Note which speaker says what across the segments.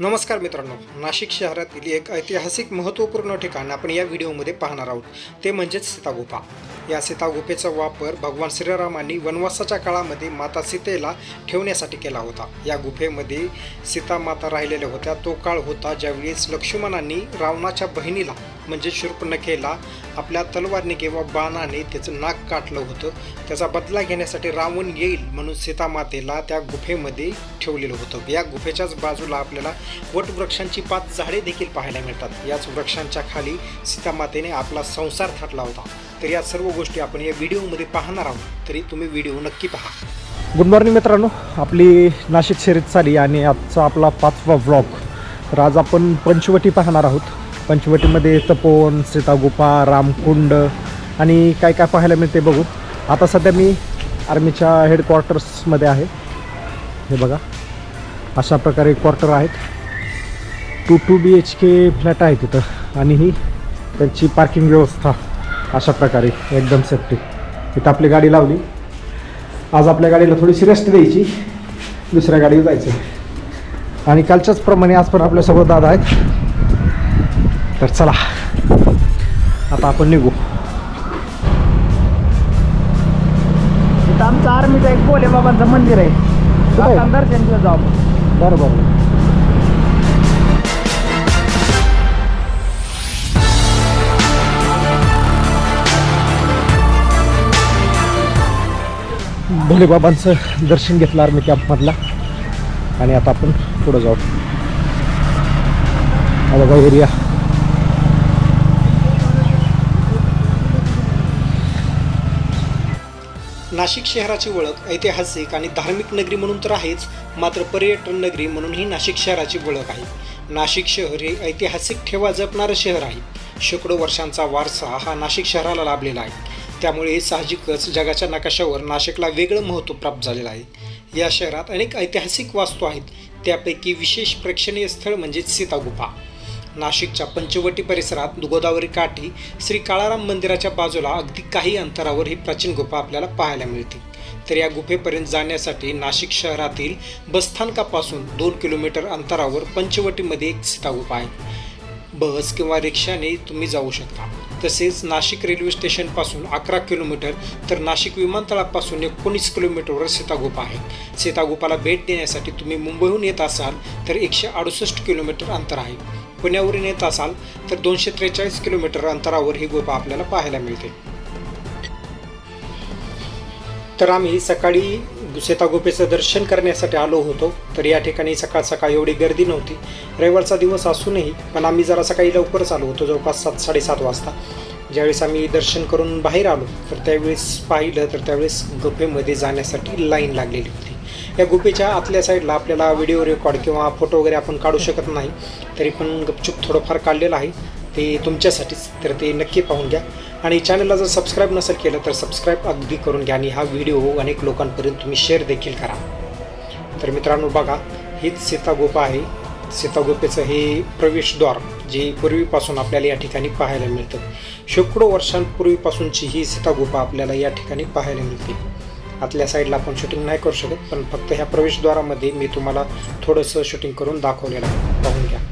Speaker 1: नमस्कार मित्रांनो नाशिक शहरातील एक ऐतिहासिक महत्त्वपूर्ण ठिकाण आपण या व्हिडिओमध्ये पाहणार आहोत. ते म्हणजेच सीतागुफा या सीतागुफेचा वापर भगवान श्रीरामांनी वनवासाच्या काळामध्ये माता सीतेला ठेवण्यासाठी केला होता. या गुफेमध्ये सीता माता राहिलेल्या होत्या. तो काळ होता ज्यावेळेस लक्ष्मणांनी रावणाच्या बहिणीला म्हणजे शूर्पणखेला आपल्या तलवारने किंवा बाणाने त्याचं नाक काटलं होतं. त्याचा बदला घेण्यासाठी रावण येईल म्हणून सीतामातेला त्या गुफेमध्ये ठेवलेलं होतं. या गुफेच्याच बाजूला आपल्याला वटवृक्षांची पाच झाडे देखील पाहायला मिळतात. याच वृक्षांच्या खाली सीतामातेने आपला संसार थाटला होता. तर या सर्व गोष्टी आपण या व्हिडिओमध्ये पाहणार आहोत. तरी तुम्ही व्हिडिओ नक्की पहा.
Speaker 2: गुड मॉर्निंग मित्रांनो. आपली नाशिक शर्यत चाली आणि आजचा आपला पाचवा व्लॉग तर आज आपण पंचवटी पाहणार आहोत. पंचवटीमध्ये तपोवन सीतागुफा रामकुंड आणि काय काय पाहायला मिळते बघू. आता सध्या मी आर्मीच्या हेडक्वार्टर्समध्ये आहे. हे बघा. अशा प्रकारे क्वार्टर आहेत. Two two B H K flat आहे तिथं. आणि ही त्यांची पार्किंग व्यवस्था अशा प्रकारे एकदम सेफ्टी इथं आपली गाडी लावली. आज आपल्या गाडीला थोडीशी रेस्ट द्यायची. दुसऱ्या गाडीवर जायचं आणि कालच्याच प्रमाणे आज पण आपल्यासोबत दादा आहेत. तर चला आता आपण निघू.
Speaker 3: इथं आमचं आर्मीचं एक भोले बाबांचं मंदिर आहे. दर्शन घेऊन जाऊ आपण.
Speaker 2: बरं बरं भोलेबाबांचं दर्शन घेतलं आर्मी कॅम्पमधला आणि आता आपण पुढं जाऊ. एरिया
Speaker 1: नाशिक शहराची ओळख ऐतिहासिक आणि धार्मिक नगरी म्हणून तर आहेच मात्र पर्यटन नगरी म्हणूनही नाशिक शहराची ओळख आहे. नाशिक शहर हे ऐतिहासिक ठेवा जपणारं शहर आहे. शेकडो वर्षांचा वारसा हा नाशिक शहराला लाभलेला आहे. त्यामुळे साहजिकच जगाच्या नकाशावर नाशिकला वेगळं महत्त्व प्राप्त झालेलं आहे. या शहरात अनेक ऐतिहासिक वास्तू आहेत. त्यापैकी विशेष प्रेक्षणीय स्थळ म्हणजे सीतागुफा नाशिकच्या पंचवटी परिसरात गोदावरी काठी श्री काळाराम मंदिराच्या बाजूला अगदी काही अंतरावर ही प्राचीन गुफा आपल्याला पाहायला मिळते. तर या गुफेपर्यंत जाण्यासाठी नाशिक शहरातील बसस्थानकापासून दोन किलोमीटर अंतरावर पंचवटीमध्ये एक सीता गुफा आहे. बस किंवा रिक्षाने तुम्ही जाऊ शकता. तसेच नाशिक रेल्वे स्टेशनपासून अकरा किलोमीटर तर नाशिक विमानतळापासून एकोणीस किलोमीटरवर सीतागुफा आहे. सीतागुफाला भेट देण्यासाठी तुम्ही मुंबईहून येत असाल तर एकशे अडुसष्ट किलोमीटर अंतर आहे. पुण्यावरून येत असाल तर दोनशे त्रेचाळीस किलोमीटर अंतरावर ही गुफा आपल्याला पाहायला मिळते. तर आम्ही सकाळी सीतागुफेचं दर्शन करण्यासाठी आलो होतो तर या ठिकाणी सकाळ सकाळ एवढी गर्दी नव्हती. रविवारचा दिवस असूनही पण आम्ही जरा सकाळी लवकरच आलो होतो जवळपास सात साडेसात वाजता. ज्यावेळेस आम्ही दर्शन करून बाहेर आलो तर त्यावेळेस पाहिलं तर त्यावेळेस गुफेमध्ये जाण्यासाठी लाईन लागलेली होती. या गुफेच्या आतल्या साईडला आपल्याला व्हिडिओ रेकॉर्ड किंवा फोटो वगैरे आपण काढू शकत नाही तरी पण गपचूप थोडंफार काढलेलं आहे. ते तुमच्यासाठीच तर ते नक्की पाहून घ्या. आणि चॅनलला जर सबस्क्राईब नसेल केलं तर सबस्क्राईब अगदी करून घ्या आणि हा व्हिडिओ अनेक लोकांपर्यंत तुम्ही शेअर देखील करा. तर मित्रांनो बघा हीच सीतागोपा आहे. सीतागोपेचं हे प्रवेशद्वार जे पूर्वीपासून आपल्याला या ठिकाणी पाहायला मिळतं. शेकडो वर्षांपूर्वीपासूनची ही सीतागुफा आपल्याला या ठिकाणी पाहायला मिळते. आतल्या साईडला आपण शूटिंग नाही करू शकत पण फक्त ह्या प्रवेशद्वारामध्ये मी तुम्हाला थोडंसं शूटिंग करून दाखवलेलं आहे. पाहून घ्या.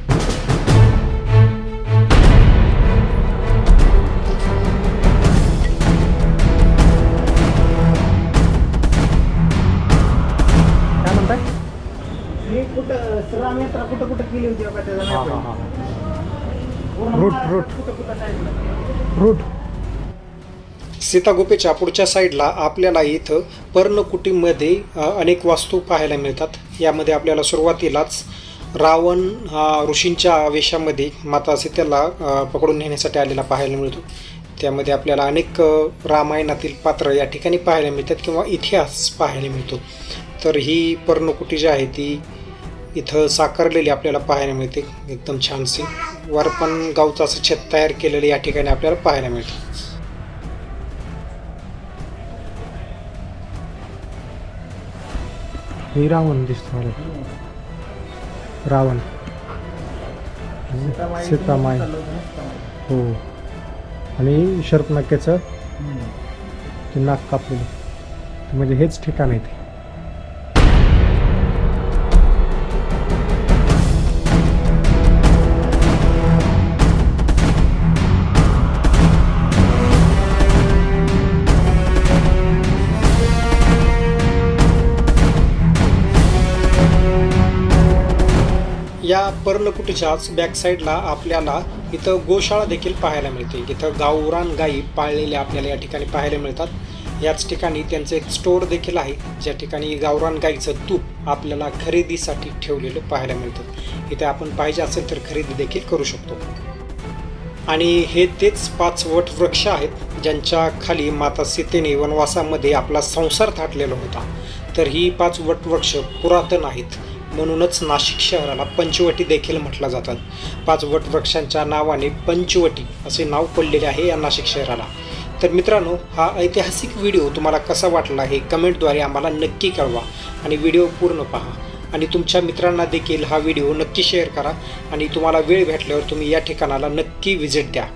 Speaker 3: कुठं रामयात्रा कुठं कुठं केली होती बघा त्याचा
Speaker 2: हां हां. हां रूट,
Speaker 3: महाराष्ट्रात
Speaker 2: रूट.
Speaker 3: कुठं कुठं काय
Speaker 2: रूट.
Speaker 1: सीतागुफेच्या पुढच्या साईडला आपल्याला इथं पर्णकुटीमध्ये अ, अनेक वास्तू पाहायला मिळतात. यामध्ये आपल्याला सुरुवातीलाच रावण हा ऋषींच्या वेशामध्ये माता सीतेला अ, पकडून नेण्यासाठी आलेला पाहायला मिळतो. त्यामध्ये आपल्याला अनेक अ, रामायणातील पात्र या ठिकाणी पाहायला मिळतात किंवा इतिहास पाहायला मिळतो. तर ही पर्णकुटी जी आहे ती इथं साकारलेली आपल्याला पाहायला मिळते. एकदम छानशी. वर पण गावचं असं छत तयार केलेलं या ठिकाणी आपल्याला पाहायला मिळतं.
Speaker 2: हे रावण दिसतो मला. रावण.
Speaker 3: सीतामाई.
Speaker 2: हो. आणि शर्पनक्याचं ते नाक कापलेलं. म्हणजे हेच ठिकाण आहे ते.
Speaker 1: या पर्लकुटीच्याच बॅकसाईडला आपल्याला इथं गोशाळा देखील पाहायला मिळते. इथं गावरान गायी पाळलेल्या आपल्याला या ठिकाणी पाहायला मिळतात. याच ठिकाणी त्यांचं एक स्टोअर देखील आहे. ज्या ठिकाणी गावरान गाईचं तूप आपल्याला खरेदीसाठी ठेवलेलं पाहायला मिळतं. इथे आपण पाहिजे असेल तर खरेदी देखील करू शकतो. आणि हे तेच पाच वट वृक्ष आहेत ज्यांच्या खाली माता सीतेने वनवासामध्ये आपला संसार थाटलेला होता. तर ही पाच वटवृक्ष पुरातन आहेत. म्हणूनच नाशिक शहराला पंचवटी देखील म्हटलं जातात पाचवट वृक्षांच्या नावाने पंचवटी असे नाव पडलेले आहे या नाशिक शहराला. तर मित्रांनो हा ऐतिहासिक व्हिडिओ तुम्हाला कसा वाटला हे कमेंटद्वारे आम्हाला नक्की कळवा आणि व्हिडिओ पूर्ण पहा. आणि तुमच्या मित्रांना देखील हा व्हिडिओ नक्की शेअर करा आणि तुम्हाला वेळ भेटल्यावर तुम्ही या ठिकाणाला नक्की व्हिजिट द्या.